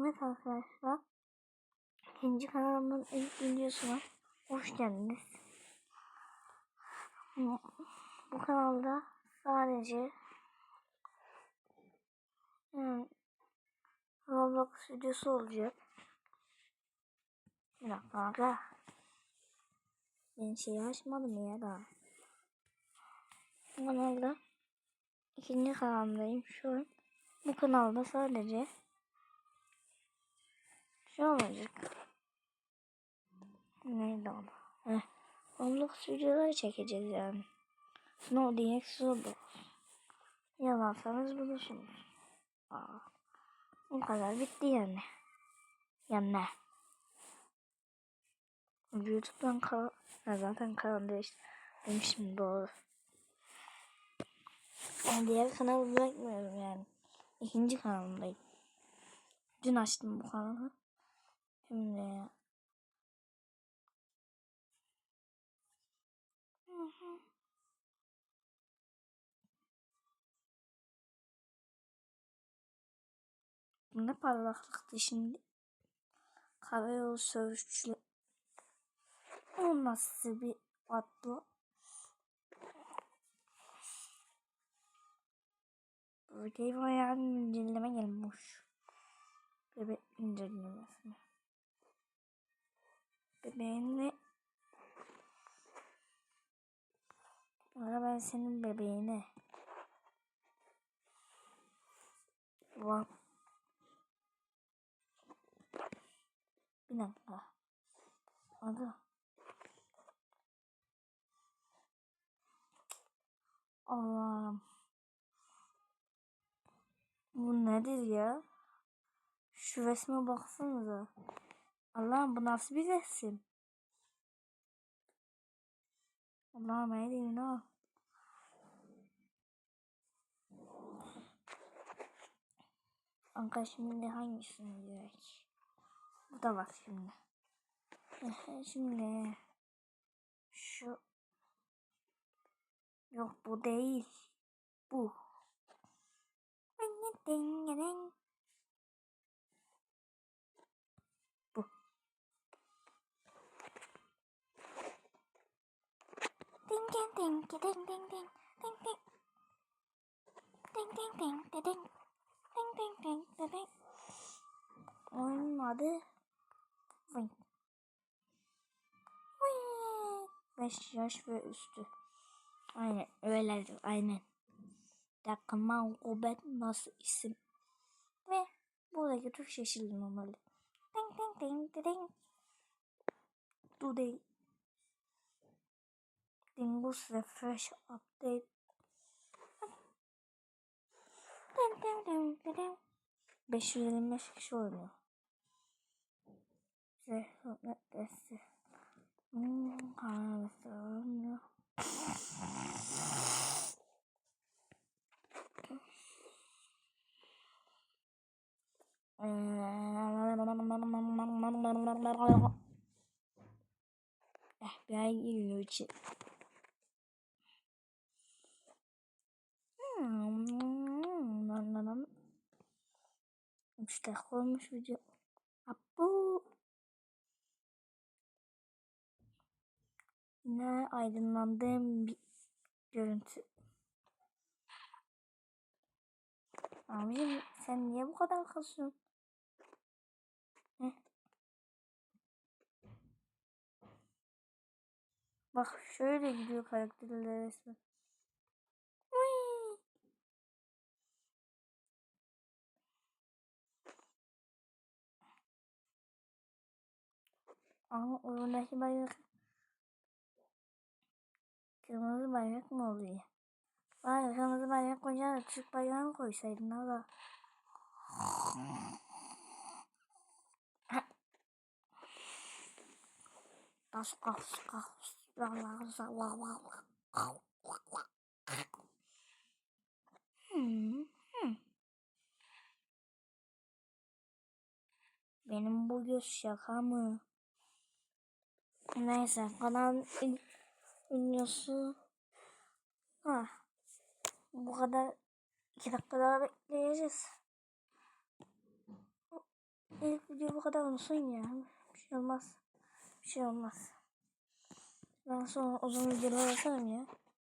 Evet arkadaşlar. İkinci kanalımın ilk videosuna hoş geldiniz. Bu kanalda sadece yani Roblox videosu olacak. Bir dakika aga. Ben şeyi açmadım ya da. Bu kanalda ikinci kanalımdayım şu an. Bu kanalda sadece şey olacak. Neydi o? Heh. Roblox videoları çekeceğiz yani. No DX Roblox. Yalansanız bulursunuz. Aa, bu kadar bitti yani. Yani. YouTube'dan kal ha, zaten kanal değişti. Demişim doğru. Yani diğer kanalı bırakmıyorum yani. İkinci kanalımdayım. Dün açtım bu kanalı. Hı. Bu ne parlaklıktı şimdi? Karayolu sövüşçülü. O nasıl bir atlı? Böyle bayağı inceleme gelmiş. Bebek incelemesine. Bebeğini Ara ben senin bebeğine. Var. Bir dakika. Adı. Allah'ım. Bu nedir ya? Şu resme baksanıza. Allah'ım bu nasıl bir resim? Allah'ım ne diyeyim ne? Kanka şimdi hangisini gerek? Bu da var şimdi. Şimdi şu yok bu değil. Bu. Ding ding ding ding ding ding ding ding ding ding ding ding ding Ding ding ding. Oyunun adı Wing. 5 yaş ve üstü. Aynen öyledir aynen. Takman Kubet nasıl isim? Ve buradaki tuş yeşil olmalı. Ding ding ding ding ding. Today. Windows Refresh Update. Dem dem dem dem. 525 kişi oynuyor. Zehmet desti. Hmm, hanesi oynuyor. FBI eh, giriyor içeri. 3 dakika olmuş video. Bu ne aydınlandığım bir görüntü. Abicim sen niye bu kadar kızıyorsun? Bak şöyle gidiyor karakterler resmen. Ama oyundaki bayrak kırmızı bayrak mı oluyor? Bari kırmızı bayrak koyacağına Türk bayrağını koysaydın aga. Das kas hmm, hmm. Benim bu göz şaka mı? Neyse kanalın ilk videosu ha, bu kadar iki dakika daha bekleyeceğiz. ilk video bu kadar olsun ya. Bir şey olmaz. Bir şey olmaz. Ben sonra uzun videolar atarım ya.